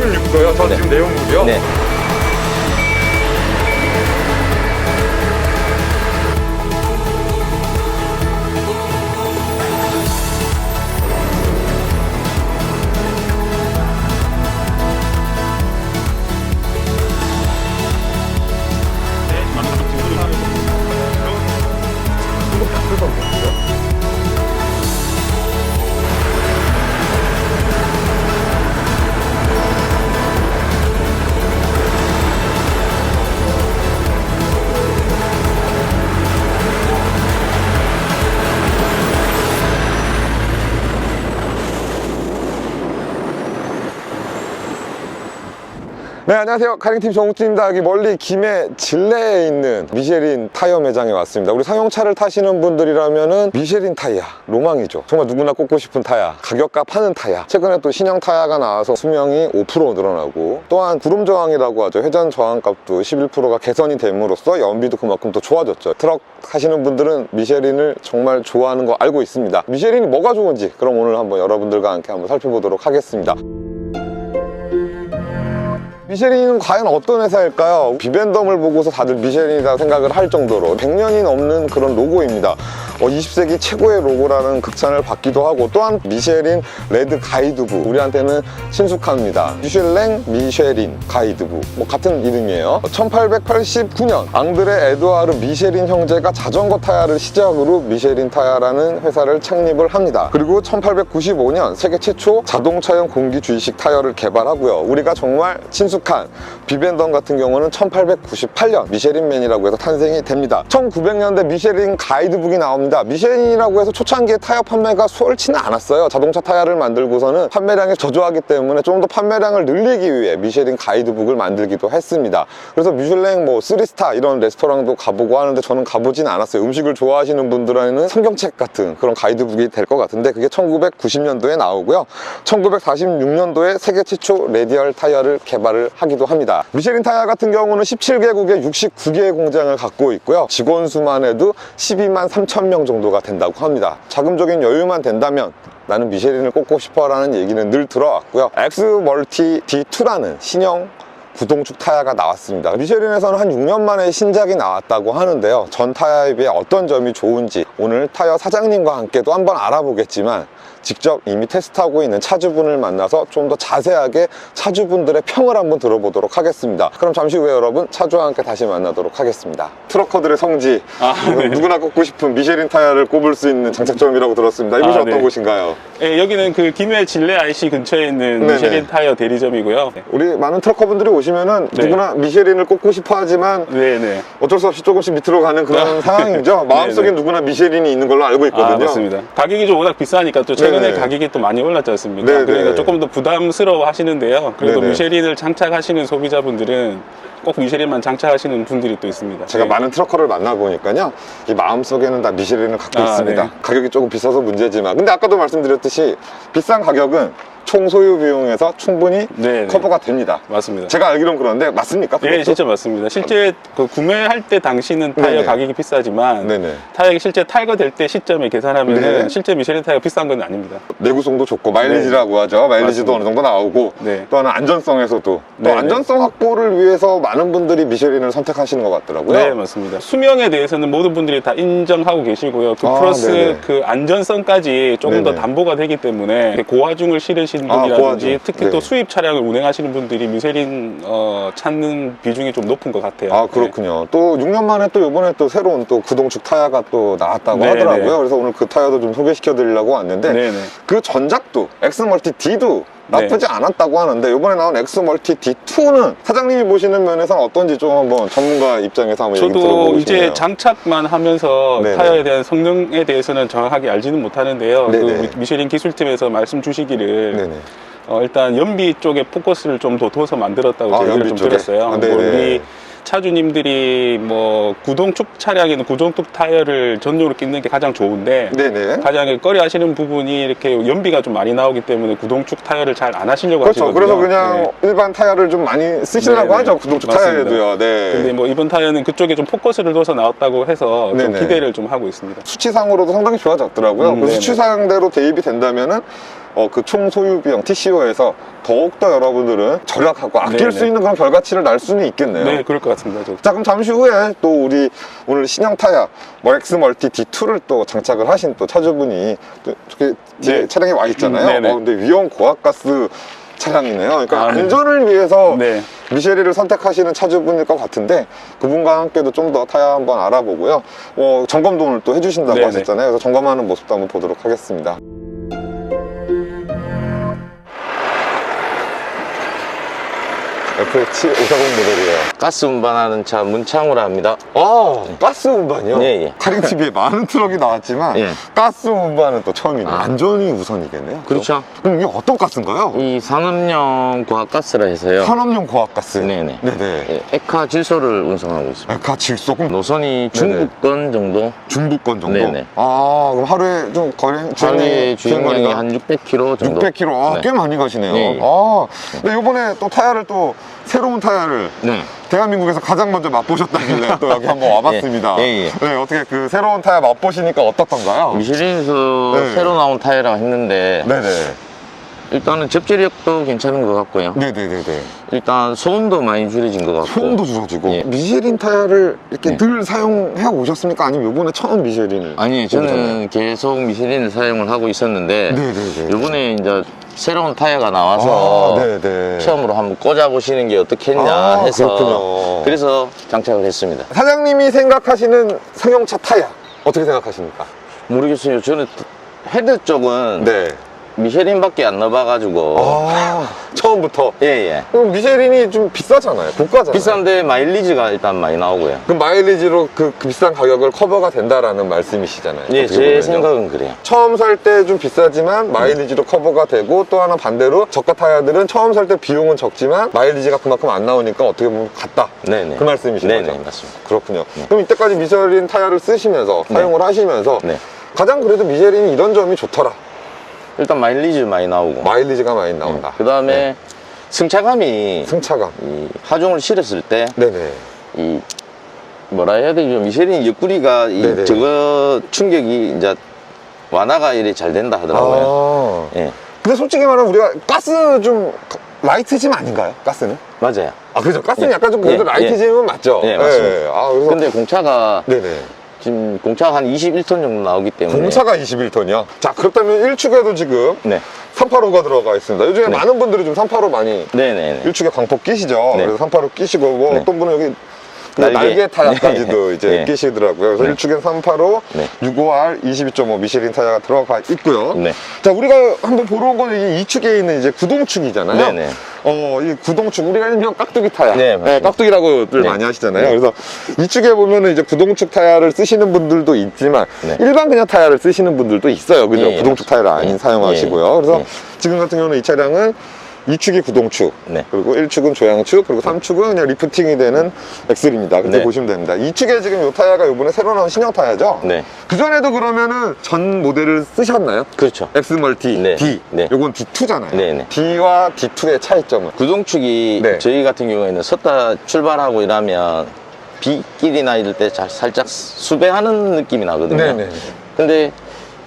76도요. 전 네. 지금 내용물이요. 네. 네, 안녕하세요. 카링팀 정욱진입니다. 여기 멀리 김해 진내에 있는 미쉐린 타이어 매장에 왔습니다. 우리 상용차를 타시는 분들이라면 은 미쉐린 타이어 로망이죠. 정말 누구나 꼽고 싶은 타이어. 가격값 하는 타이어. 최근에 또 신형 타이어가 나와서 수명이 5% 늘어나고 또한 구름 저항이라고 하죠. 회전 저항값도 11%가 개선이 됨으로써 연비도 그만큼 더 좋아졌죠. 트럭 하시는 분들은 미쉐린을 정말 좋아하는 거 알고 있습니다. 미쉐린이 뭐가 좋은지 그럼 오늘 한번 여러분들과 함께 한번 살펴보도록 하겠습니다. 미쉐린은 과연 어떤 회사일까요? 비벤덤을 보고서 다들 미쉐린이다 생각을 할 정도로 100년이 넘는 그런 로고입니다. 어, 20세기 최고의 로고라는 극찬을 받기도 하고 또한 미쉐린 레드 가이드부 우리한테는 친숙합니다. 미쉐랭 미쉐린 가이드부 뭐 같은 이름이에요. 1889년 앙드레 에드와르 미쉐린 형제가 자전거 타야를 시작으로 미쉐린 타야라는 회사를 창립을 합니다. 그리고 1895년 세계 최초 자동차용 공기 주의식 타이어를 개발하고요. 우리가 정말 친숙한 비벤덤 같은 경우는 1898년 미쉐린맨이라고 해서 탄생이 됩니다. 1900년대 미쉐린 가이드북이 나옵니다. 미쉐린이라고 해서 초창기에 타이어 판매가 수월치는 않았어요. 자동차 타이어를 만들고서는 판매량이 저조하기 때문에 좀 더 판매량을 늘리기 위해 미쉐린 가이드북을 만들기도 했습니다. 그래서 미슐랭 뭐 3스타 이런 레스토랑도 가보고 하는데 저는 가보진 않았어요. 음식을 좋아하시는 분들에는 성경책 같은 그런 가이드북이 될 것 같은데 그게 1990년도에 나오고요. 1946년도에 세계 최초 레디얼 타이어를 개발을 하기도 합니다. 미쉐린 타이어 같은 경우는 17개국에 69개의 공장을 갖고 있고요. 직원 수만 해도 12만 3천 명 정도가 된다고 합니다. 자금적인 여유만 된다면 나는 미쉐린을 꼽고 싶어 라는 얘기는 늘 들어왔고요. 엑스 멀티 D2라는 신형 구동축 타이어가 나왔습니다. 미쉐린에서는 한 6년 만에 신작이 나왔다고 하는데요. 전 타이어에 비해 어떤 점이 좋은지 오늘 타이어 사장님과 함께 또 한번 알아보겠지만 직접 이미 테스트하고 있는 차주분을 만나서 좀 더 자세하게 차주분들의 평을 한번 들어보도록 하겠습니다. 그럼 잠시 후에 여러분 차주와 함께 다시 만나도록 하겠습니다. 트럭커들의 성지 아, 네. 누구나 꼽고 싶은 미쉐린 타이어를 꼽을 수 있는 장착점이라고 들었습니다. 이곳이 아, 어떤 네. 곳인가요? 예, 여기는 그 김해 진례 IC 근처에 있는 네네. 미쉐린 타이어 대리점이고요. 우리 많은 트럭커분들이 오시면은 네. 누구나 미쉐린을 꼽고 싶어 하지만 네네. 어쩔 수 없이 조금씩 밑으로 가는 그런 상황이죠. 마음속에. 누구나 미쉐린이 있는 걸로 알고 있거든요. 아, 맞습니다. 가격이 좀 워낙 비싸니까 또 최근에 네네. 가격이 또 많이 올랐지 않습니까? 네네. 그러니까 조금 더 부담스러워 하시는데요. 그래도 네 네. 미쉐린을 장착하시는 소비자분들은 꼭 미쉐린만 장착하시는 분들이 또 있습니다. 제가 네. 많은 트럭커를 만나보니까요. 이 마음속에는 다 미쉐린을 갖고 아, 있습니다. 네. 가격이 조금 비싸서 문제지만. 근데 아까도 말씀드렸듯이 비싼 가격은 총 소유 비용에서 충분히 네네. 커버가 됩니다. 맞습니다. 제가 알기론 그런데 맞습니까? 예, 그것도? 진짜 맞습니다. 실제 그 구매할 때 당시는 타이어 네네. 가격이 비싸지만 네네. 타이어가 실제 탈거될 때 시점에 계산하면 네. 은 실제 미쉐린 타이어가 비싼 건 아닙니다. 내구성도 좋고 마일리지라고 하죠. 마일리지도 맞습니다. 어느 정도 나오고 네. 또 하나 안전성에서도 또 네, 네. 안전성 확보를 위해서 많은 분들이 미쉐린을 선택하시는 것 같더라고요. 네, 맞습니다. 수명에 대해서는 모든 분들이 다 인정하고 계시고요. 그 아, 플러스 네네. 그 안전성까지 조금 더 네네. 담보가 되기 때문에 고화중을 실으시 는 아, 분이라든지 고화중. 특히 네. 또 수입 차량을 운행하시는 분들이 미쉐린 어, 찾는 비중이 좀 높은 것 같아요. 아 그렇군요. 또 6년 만에 또 이번에 또 새로운 또 구동축 타이어가 또 나왔다고 네, 하더라고요. 네. 그래서 오늘 그 타이어도 좀 소개시켜 드리려고 왔는데 네, 네. 그 전작도 엑스멀티 D도 나쁘지 네. 않았다고 하는데 이번에 나온 엑스멀티 D2는 사장님이 보시는 면에서는 어떤지 좀 한번 전문가 입장에서 한번 얘기 저도 들어보고 이제 싶네요. 장착만 하면서 네네. 타이어에 대한 성능에 대해서는 정확하게 알지는 못하는데요. 그 네네. 미- 미쉐린 기술팀에서 말씀 주시기를 네네. 어, 일단 연비 쪽에 포커스를 좀 더 둬서 만들었다고 아, 얘기를 연비 좀 쪽에? 들었어요. 아, 네네. 차주님들이 뭐 구동축 차량에는 구동축 타이어를 전용으로 끼는 게 가장 좋은데 네네. 가장 꺼려 하시는 부분이 이렇게 연비가 좀 많이 나오기 때문에 구동축 타이어를 잘 안 하시려고 그렇죠. 하시거든요. 그래서 그냥 네. 일반 타이어를 좀 많이 쓰시려고 네네. 하죠. 구동축 맞습니다. 타이어에도요. 네. 근데 뭐 이번 타이어는 그쪽에 좀 포커스를 둬서 나왔다고 해서 좀. 기대를 좀 하고 있습니다. 수치상으로도 상당히 좋아졌더라고요. 음, 그. 수치상대로 대입이 된다면은 어, 그 총 소유 비용 TCO에서 더욱더 여러분들은 절약하고 아낄 네네. 수 있는 그런 결과치를 날 수는 있겠네요. 네, 그럴 것 같습니다. 저. 자 그럼 잠시 후에 또 우리 오늘 신형 타야 뭐 엑스 멀티 D2를 또 장착을 하신 또 차주분이 또 저기 뒤에 네. 차량에 와 있잖아요. 음. 어, 근데 위험 고압가스 차량이네요. 그러니까 아, 네. 안전을 위해서 네. 미쉐리를 선택하시는 차주분일 것 같은데 그분과 함께도 좀 더 타야 한번 알아보고요. 어, 점검도 오늘 또 해주신다고 네네. 하셨잖아요. 그래서 점검하는 모습도 한번 보도록 하겠습니다. FH 540 모델이에요. 가스 운반하는 차 문창우라 합니다. 아, 가스 운반이요? 예, 예. 카링 TV에 많은 트럭이 나왔지만 예. 가스 운반은 또 처음이네요. 아. 안전이 우선이겠네요. 그렇죠. 그럼 이게 어떤 가스인가요? 이 산업용 고압가스라 해서요. 산업용 고압가스. 네네. 네네. 예, 에카 질소를 운송하고 있습니다. 에카 질소 그럼 노선이 중국권 정도 중부권 정도. 네네. 아, 그럼 하루에 좀 거리 하루에 주행거리가 한 600km 정도. 600km. 아, 네. 꽤 많이 가시네요. 예, 예. 아, 근데 이번에 또 타야를 또 새로운 타야를 네. 대한민국에서 가장 먼저 맛보셨다길래 또 여기 한번 와봤습니다. 예, 예, 예. 네, 어떻게 그 새로운 타야 맛보시니까 어떻던가요? 미쉐린에서 네. 새로 나온 타이어라고 했는데 네네. 일단은 접지력도 괜찮은 것 같고요. 네네네네. 일단 소음도 많이 줄여진 것 같고. 소음도 줄어지고 예. 미쉐린 타야를 이렇게 네. 늘 사용해 오셨습니까? 아니면 이번에 처음 미쉐린을? 아니 저는 계속 미쉐린을 사용을 하고 있었는데 네네네. 이번에 이제 새로운 타이어가 나와서 아, 네네. 처음으로 한번 꽂아 보시는 게 어떻겠냐 아, 해서 그렇군요. 그래서 장착을 했습니다. 사장님이 생각하시는 승용차 타야 어떻게 생각하십니까? 모르겠어요. 저는 헤드 쪽은 네. 미쉐린밖에 안 넣어봐가지고 아 처음부터. 예예 그럼 미쉐린이 좀 비싸잖아요. 고가잖아요. 비싼데 마일리지가 일단 많이 나오고요. 그럼 마일리지로 그, 그 비싼 가격을 커버가 된다라는 말씀이시잖아요. 예, 어떻게 제 보면요. 생각은 그래요. 처음 살 때 좀 비싸지만 마일리지로 커버가 되고 또 하나 반대로 저가 타야들은 처음 살 때 비용은 적지만 마일리지가 그만큼 안 나오니까 어떻게 보면 같다. 네네. 그 말씀이신 네네, 거죠? 맞습니다. 그렇군요. 그럼 이때까지 미쉐린 타이어를 쓰시면서 사용을 하시면서 네. 가장 그래도 미쉐린이 이런 점이 좋더라. 일단 마일리지 많이 나오고. 마일리지가 많이 나온다. 그 다음에 네. 승차감이 승차감. 이 하중을 실었을 때 네네. 이 뭐라 해야 되죠? 미쉐린 옆구리가 이 네네. 저거 충격이 이제 완화가 이래 잘 된다 하더라고요. 아. 예, 근데 솔직히 말하면 우리가 가스 좀 라이트 짐 아닌가요? 가스는? 맞아요. 아 그죠. 가스는 예. 약간 좀 그래도 예, 라이트 예. 짐은 맞죠. 예, 맞습니다. 아 그래서 근데 공차가 네네. 지금 공차가 한 21톤 정도 나오기 때문에 공차가 21톤이요. 자 그렇다면 1축에도 지금 네, 385가 들어가 있습니다. 요즘에 네. 많은 분들이 좀 385 많이 네네네. 1축에 광폭 끼시죠. 네. 그래서 385 끼시고 뭐 네. 어떤 분은 여기 그 날개. 타야까지도 네. 이제 네. 끼시더라고요. 그래서 네. 1축엔 385, 네. 65R, 22.5 미쉐린 타야가 들어가 있고요. 네. 자, 우리가 한번 보러 온 거는 이 2축에 있는 이제 구동축이잖아요. 네 네. 어, 이 구동축, 우리가 일명 깍두기 타야. 네, 맞습니다. 깍두기라고들 네. 많이 하시잖아요. 네. 그래서 이축에 보면은 이제 구동축 타야를 쓰시는 분들도 있지만 네. 일반 그냥 타야를 쓰시는 분들도 있어요. 그죠? 예, 예, 구동축 타야를 아닌 예. 사용하시고요. 예. 그래서 예. 지금 같은 경우는 이 차량은 2축이 구동축, 네. 그리고 1축은 조향축, 그리고 3축은 그냥 리프팅이 되는 엑셀입니다. 그렇게 네. 보시면 됩니다. 2축에 지금 이 타야가 이번에 새로 나온 신형 타야죠? 네. 그전에도 그러면은 전 모델을 쓰셨나요? 그렇죠. X 멀티 네. D. 네. 요건 D2잖아요. 네, 네. D와 D2의 차이점은? 구동축이 네. 저희 같은 경우에는 섰다 출발하고 이러면 빗길이나 이럴 때 잘 살짝 수배하는 느낌이 나거든요. 네네. 근데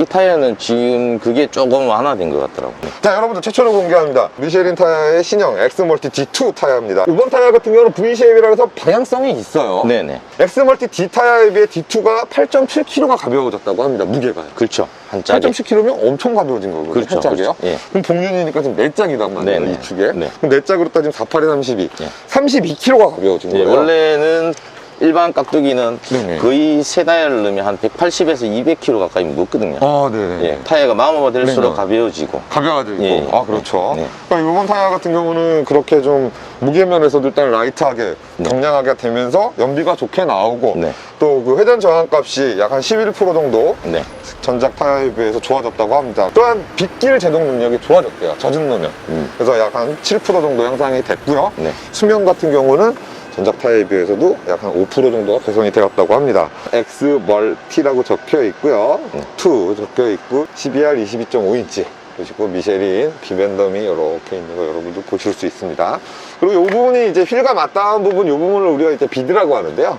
이 타이어는 지금 그게 조금 완화된 것 같더라고요. 자, 여러분들 최초로 공개합니다. 미쉐린 타야의 신형 X 멀티 D2 타야입니다. 이번 타야 같은 경우는 V 쉐입이라 해서 방향성이 있어요. 네네. X 멀티 D 타야에 비해 D2가 8.7kg가 가벼워졌다고 합니다. 무게가요. 그렇죠. 한 짝에. 8.7kg면 엄청 가벼워진 거거든요. 그렇죠, 한 짝이요? 그렇죠. 예. 그럼 복륜이니까 지금 네 짝이단 말이에요. 네네. 이 축에. 네. 그럼 네 짝으로 따지면 48에 32. 예. 32kg가 가벼워진 예, 거예요. 원래는 일반 깍두기는 네네. 거의 세 타이어를 넣으면 한 180에서 200kg 가까이 무겁거든요. 아, 네네. 예, 타이어가 마모가 될수록 네네. 가벼워지고. 가벼워지고. 예, 예. 아, 그렇죠. 네. 그러니까 이번 타야 같은 경우는 그렇게 좀 무게 면에서도 일단 라이트하게, 네. 경량하게 되면서 연비가 좋게 나오고 네. 또그 회전 저항 값이 약 한 11% 정도 네. 전작 타야에 비해서 좋아졌다고 합니다. 또한 빗길 제동 능력이 좋아졌대요. 젖은 노면. 음. 그래서 약 한 7% 정도 향상이 됐고요. 네. 수명 같은 경우는 타야에 비해서도 약 한 5% 정도가 개선이 되었다고 합니다. X 멀티라고 적혀 있고요. 네. 2 적혀 있고 12R 22.5인치. 보시고 미쉐린 비밴덤이 이렇게 있는 거 여러분도 보실 수 있습니다. 그리고 이 부분이 이제 휠과 맞닿은 부분 이 부분을 우리가 이제 비드라고 하는데요.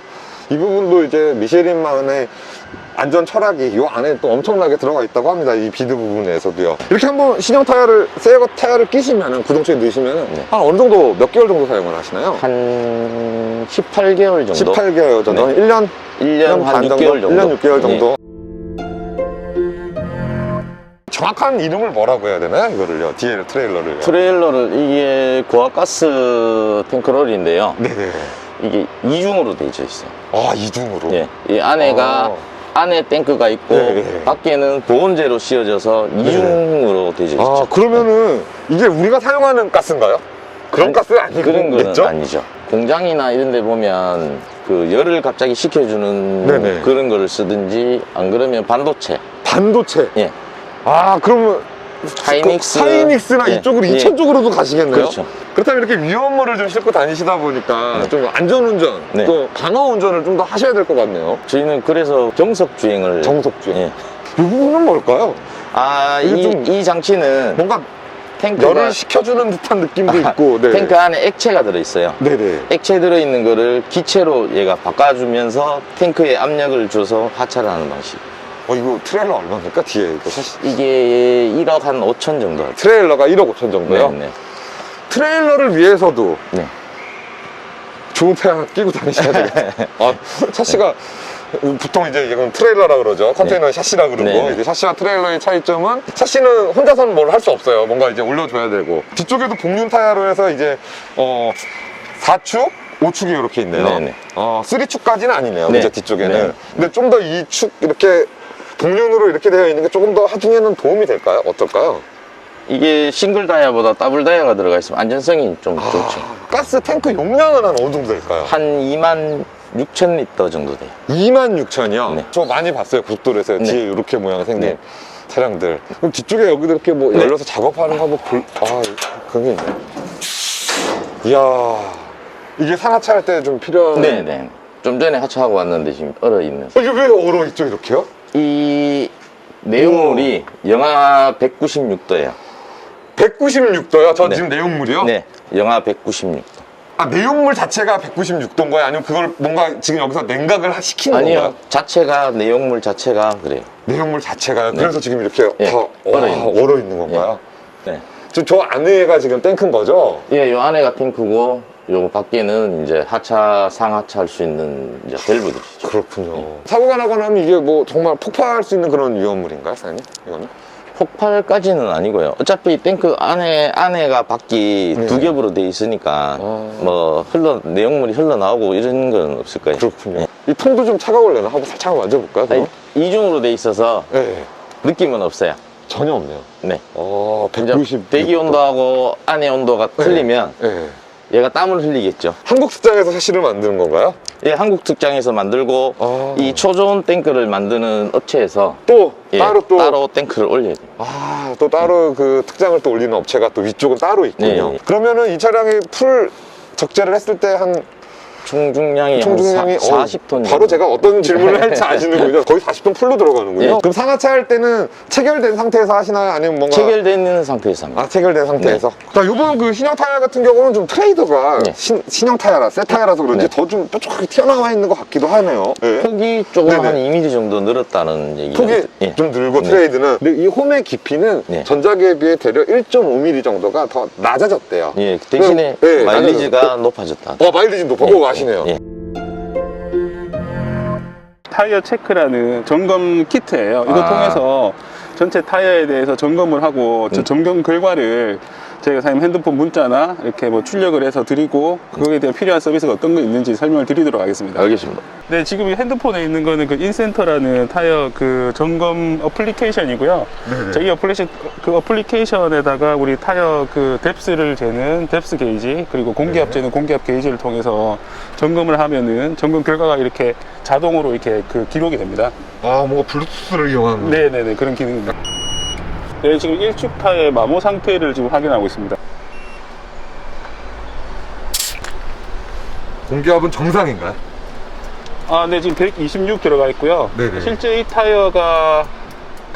이 부분도 이제 미쉐린만의 안전 철학이 이 안에 또 엄청나게 들어가 있다고 합니다. 이 비드 부분에서도요. 이렇게 한번 신형 타이어를 새거 타이어를 끼시면은 구동체에 넣으시면은 네. 한 어느 정도 몇 개월 정도 사용을 하시나요? 한 18개월 정도? 18개월 정도, 네. 1년 1년 한 6개월 정도. 1년 6개월 정도. 예. 정확한 이름을 뭐라고 해야 되나요? 이거를요. DL 트레일러를요. 트레일러를 이게 고압가스 탱크롤인데요. 네네. 이게 이중으로 되어 있어요. 아 이중으로. 예. 이 안에가 안에 탱크가 있고 네, 네. 밖에는 보온재로 씌워져서 이중으로 되어 있죠. 아 그러면은 이게 우리가 사용하는 가스인가요? 그런 아니, 가스 아니고 그런 거는 겠죠? 아니죠. 공장이나 이런 데 보면 그 열을 갑자기 식혀주는 네네. 그런 거를 쓰든지 안 그러면 반도체. 반도체. 예. 아 그러면 하이닉스. 그 하이닉스나 예. 이쪽으로 예. 2천 쪽으로도 가시겠네요. 그렇죠. 그렇다면 이렇게 위험물을 좀 싣고 다니시다 보니까 네. 좀 안전운전, 네. 또 방어운전을 좀 더 하셔야 될 것 같네요. 저희는 그래서 정석 주행을 정속주행. 예. 이 부분은 뭘까요? 아, 이게 이, 좀- 이 장치는 뭔가 탱크가 열을 식혀주는 듯한 느낌도 있고. 네. 탱크 안에 액체가 들어 있어요. 네네. 액체 들어 있는 거를 기체로 얘가 바꿔 주면서 탱크에 압력을 줘서 하차를 하는 방식. 어 이거 트레일러 얼마입니까? 뒤에 이거 샤시. 이게 1억 한 5천 정도. 하죠. 트레일러가 1억 5천 정도요. 네, 네. 트레일러를 위해서도 네. 좋은 태양 끼고 다니셔야 되겠어요. 아, 샤시가 보통 이제 이건 트레일러라 그러죠. 컨테이너 샤시라 그러고 네, 네. 이제 샤시와 트레일러의 차이점은 샤시는 혼자서는 뭘 할 수 없어요. 뭔가 이제 올려줘야 되고 뒤쪽에도 복륜 타이어로 해서 이제 어 4축, 5축이 이렇게 있네요. 네, 네. 어 3축까지는 아니네요. 네. 그죠 뒤쪽에는. 네. 근데 좀 더 2축 이렇게 복륜으로 이렇게 되어 있는 게 조금 더 하중에는 도움이 될까요? 어떨까요? 이게 싱글 다이아보다 더블 다이아가 들어가 있으면 안전성이 좀 좋죠. 아, 가스 탱크 용량은 한 어느 정도 될까요? 한 2만 6천 리터 정도 돼요. 2만 6천이요? 네. 저 많이 봤어요. 고속도로에서 네. 뒤에 이렇게 모양 생긴 네. 차량들. 그럼 뒤쪽에 여기도 이렇게 뭐 네. 열려서 작업하는 거 한번 볼, 아, 그런 게 있네. 이야, 이게 상하차 할 때 좀 필요한. 네네. 좀 전에 하차하고 왔는데 지금 얼어 있는. 어, 이게 왜 얼어 있죠, 이렇게요? 이 내용물이 영하 196도예요. 196도요? 저 네. 지금 내용물이요? 네, 영하 196도. 아, 내용물 자체가 196도인 거예요? 아니면 그걸 뭔가 지금 여기서 냉각을 하- 시킨 아니요, 건가요? 자체가 내용물 자체가 그래요. 내용물 자체가요? 네. 그래서 지금 이렇게 예, 다 얼어 와, 있는 거죠. 얼어 있는 건가요? 네. 지금 저 안에가 지금 탱크인 거죠? 예, 요 안에가 탱크고, 요 밖에는 이제 하차, 상하차 할 수 있는 이제 밸브들이죠. 그렇군요. 사고가 나거나 하면 이게 뭐 정말 폭발할 수 있는 그런 위험물인가요, 사장님? 이거는? 폭발까지는 아니고요. 어차피 탱크 안에, 안에가 밖이 네. 두 겹으로 돼 있으니까, 아. 뭐, 흘러, 내용물이 흘러나오고 이런 건 없을 거예요. 그렇군요. 이 통도 좀 차가울래나? 한번 살짝 만져볼까요? 아니? 이중으로 돼 있어서 네. 느낌은 없어요. 전혀 없네요. 네. 어, 이제 190. 배기 온도하고 안에 온도가 틀리면 네. 얘가 땀을 흘리겠죠. 한국 스장에서 샤시를 만드는 건가요? 예, 한국 특장에서 만들고 아. 이 초저온 탱크를 만드는 업체에서 또 예, 따로 또 따로 탱크를 올려야 돼요. 아, 또 따로 그 특장을 또 올리는 업체가 또 위쪽은 따로 있군요. 네. 그러면은 이 차량이 풀 적재를 했을 때한 총 중량이 총 중량이 한 40톤. 바로 제가 어떤 질문을 할지 아시는군요. 거의 40톤 풀로 들어가는군요. 예. 그럼 상하차 할 때는 체결된 상태에서 하시나요? 아니면 뭔가 체결되어 있는 상태에서 합니다. 아 체결된 상태에서. 자 이번 그 신형 타이어 같은 경우는 좀 트레이더가 네. 신, 신형 타이어라 새 타이어라서 그런지 네. 더좀 뾰족하게 튀어나와 있는 것 같기도 하네요. 예. 폭이 조금 네네. 한 2mm 정도 늘었다는 얘기가 폭이 있- 예. 좀 늘고 네. 트레이드는 근데 이 홈의 깊이는 네. 전작에 비해 대략 1.5mm 정도가 더 낮아졌대요. 예, 대신에 네, 네, 마일리지가 높아졌다. 어 마일리지 높고 아시네요. 예. 타이어 체크라는 점검 키트예요. 이거 아. 통해서 전체 타이어에 대해서 점검을 하고 저 음. 점검 결과를 저희가 사장님 핸드폰 문자나 이렇게 뭐 출력을 해서 드리고 그거에 대한 필요한 서비스가 어떤 거 있는지 설명을 드리도록 하겠습니다. 알겠습니다. 네, 지금 이 핸드폰에 있는 거는 그 인센터라는 타이어 그 점검 어플리케이션이고요. 자, 이 어플리케이션, 그 어플리케이션에다가 우리 타이어 그 뎁스를 재는 뎁스 게이지, 그리고 공기압 네. 재는 공기압 게이지를 통해서 점검을 하면은 점검 결과가 이렇게 자동으로 이렇게 그 기록이 됩니다. 아 뭔가 블루투스를 이용한 네네네, 그런 기능입니다. 네, 지금 1축 타의 마모 상태를 지금 확인하고 있습니다. 공기압은 정상인가요? 아, 네, 지금 126 들어가 있고요. 네네. 실제 이 타이어가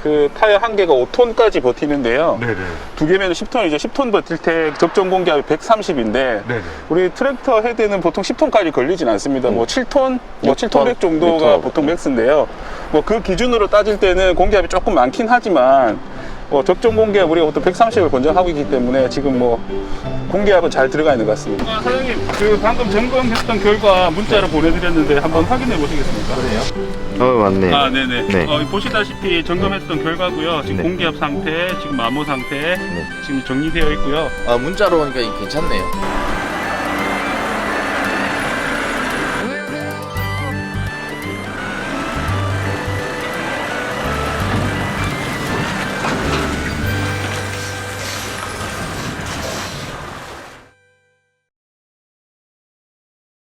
그 타이어 한 개가 5톤까지 버티는데요. 네네. 두 개면 10톤 이제 10톤 버틸 때 적정 공기압이 130인데 네네. 우리 트랙터 헤드는 보통 10톤까지 걸리진 않습니다. 뭐 7톤, 뭐 7톤 100 정도가 6톤. 보통 맥스인데요. 뭐 그 기준으로 따질 때는 공기압이 조금 많긴 하지만 뭐 적정 공기압 우리가 보통 130을 권장하고 있기 때문에 지금 뭐 공기압은 잘 들어가 있는 것 같습니다. 아, 사장님, 그 방금 점검했던 결과 문자로 보내드렸는데 한번 확인해 보시겠습니까? 어 맞네. 아, 네네. 네. 어, 보시다시피 점검했던 결과고요. 지금 네. 공기압 상태, 지금 마모 상태, 지금 정리되어 있고요. 아 문자로 오니까 괜찮네요.